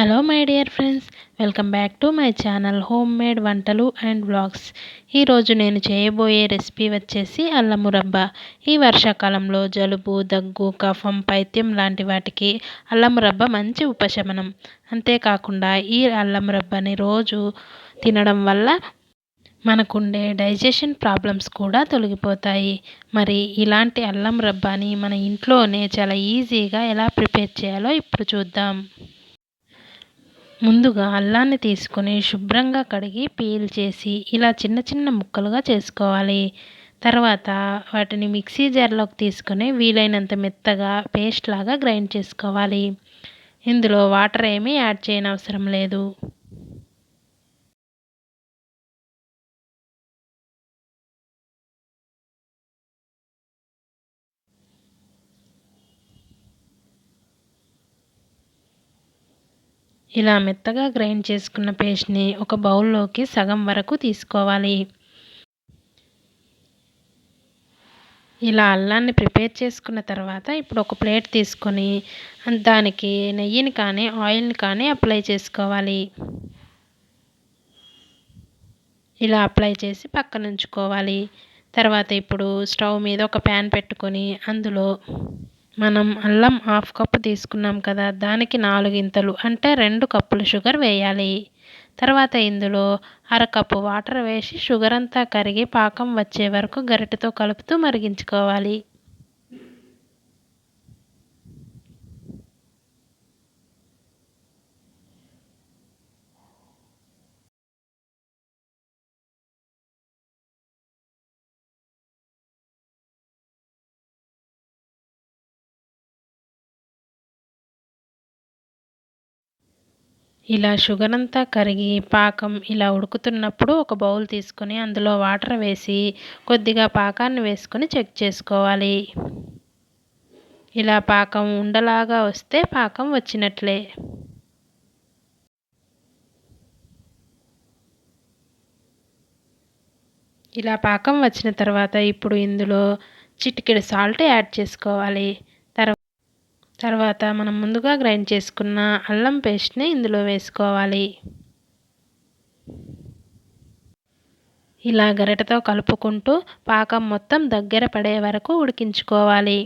Hello my dear friends. Welcome back to my channel home made వంటలు and blogs ఈరోజు నేను చేయబోయే recipe వచ్చేసి అల్లం మురబ్బ ఈ వర్షాకాలంలో జలుబు దగ్గు కఫం పైత్యం లాంటి వాటికి అల్లం మురబ్బ మంచి ఉపశమనం. అంతేకాకుండా ఈ అల్లం మురబ్బని రోజు తినడం వల్ల మనకుండే డైజెషన్ ప్రాబ్లమ్స్ కూడా తొలగిపోతాయి. మరి ఇలాంటి అల్లం రబ్బాని మన ఇంట్లోనే చాలా ఈజీగా ఎలా ప్రిపేర్ చేయాలో ఇప్పుడు చూద్దాం. ముందుగా అల్లాన్ని తీసుకొని శుభ్రంగా కడిగి పీల్ చేసి ఇలా చిన్న చిన్న ముక్కలుగా చేసుకోవాలి. తర్వాత వాటిని మిక్సీ జార్లోకి తీసుకొని వీలైనంత మెత్తగా పేస్ట్ లాగా గ్రైండ్ చేసుకోవాలి. ఇందులో వాటర్ ఏమీ యాడ్ చేయనవసరం లేదు. ఇలా మెత్తగా గ్రైండ్ చేసుకున్న పేస్ట్ని ఒక బౌల్లోకి సగం వరకు తీసుకోవాలి. ఇలా అల్లాన్ని ప్రిపేర్ చేసుకున్న తర్వాత ఇప్పుడు ఒక ప్లేట్ తీసుకొని దానికి నెయ్యిని కానీ ఆయిల్ని కానీ అప్లై చేసుకోవాలి. ఇలా అప్లై చేసి పక్కన ఉంచుకోవాలి. తర్వాత ఇప్పుడు స్టవ్ మీద ఒక ప్యాన్ పెట్టుకొని అందులో మనం అల్లం హాఫ్ కప్పు తీసుకున్నాం కదా దానికి నాలుగింతలు అంటే రెండు కప్పులు షుగర్ వేయాలి. తర్వాత ఇందులో అరకప్పు వాటర్ వేసి షుగర్ అంతా కరిగి పాకం వచ్చే వరకు గరిటెతో కలుపుతూ మరిగించుకోవాలి. ఇలా షుగర్ అంతా కరిగి పాకం ఇలా ఉడుకుతున్నప్పుడు ఒక బౌల్ తీసుకొని అందులో వాటర్ వేసి కొద్దిగా పాకాన్ని వేసుకొని చెక్ చేసుకోవాలి. ఇలా పాకం ఉండలాగా వస్తే పాకం వచ్చినట్లే. ఇలా పాకం వచ్చిన తర్వాత ఇప్పుడు ఇందులో చిటికెడు సాల్ట్ యాడ్ చేసుకోవాలి. తర్వాత మనం ముందుగా గ్రైండ్ చేసుకున్న అల్లం పేస్ట్ని ఇందులో వేసుకోవాలి. ఇలా గరిటతో కలుపుకుంటూ పాకం మొత్తం దగ్గర పడే వరకు ఉడికించుకోవాలి.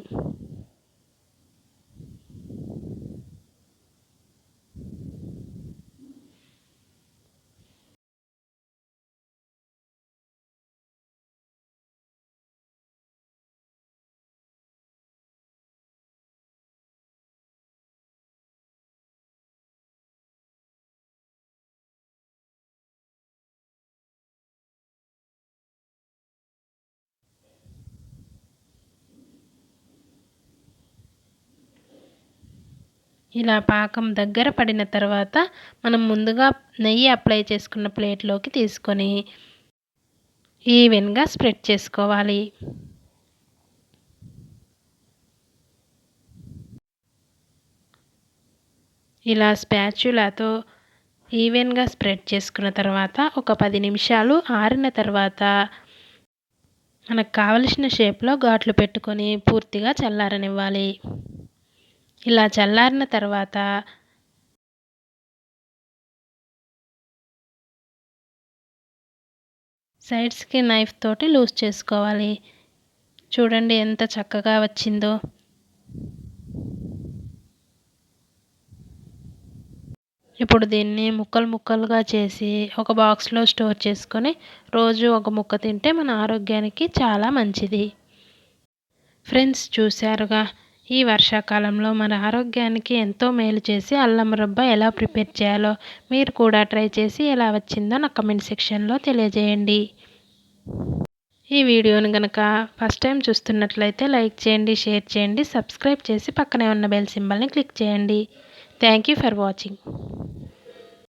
ఇలా పాకం దగ్గర పడిన తర్వాత మనం ముందుగా నెయ్యి అప్లై చేసుకున్న ప్లేట్లోకి తీసుకొని ఈవెన్గా స్ప్రెడ్ చేసుకోవాలి. ఇలా స్పాచ్యులాతో ఈవెన్గా స్ప్రెడ్ చేసుకున్న తర్వాత ఒక పది నిమిషాలు ఆరిన తర్వాత మనకు కావలసిన షేప్లో ఘాట్లు పెట్టుకొని పూర్తిగా చల్లారనివ్వాలి. ఇలా చల్లారిన తర్వాత సైడ్స్కి నైఫ్ తోటి లూజ్ చేసుకోవాలి. చూడండి ఎంత చక్కగా వచ్చిందో. ఇప్పుడు దీన్ని ముక్కలు ముక్కలుగా చేసి ఒక బాక్స్లో స్టోర్ చేసుకొని రోజు ఒక ముక్క తింటే మన ఆరోగ్యానికి చాలా మంచిది. ఫ్రెండ్స్ చూశారుగా? ఈ వర్షాకాలంలో మన ఆరోగ్యానికి ఎంతో మేలు చేసి అల్లం రుబ్బ ఎలా ప్రిపేర్ చేయాలో మీరు కూడా ట్రై చేసి ఎలా వచ్చిందో నా కమెంట్ సెక్షన్లో తెలియజేయండి. ఈ వీడియోని కనుక ఫస్ట్ టైం చూస్తున్నట్లయితే లైక్ చేయండి షేర్ చేయండి సబ్స్క్రైబ్ చేసి పక్కనే ఉన్న బెల్ సింబల్ని క్లిక్ చేయండి. Thank you for watching.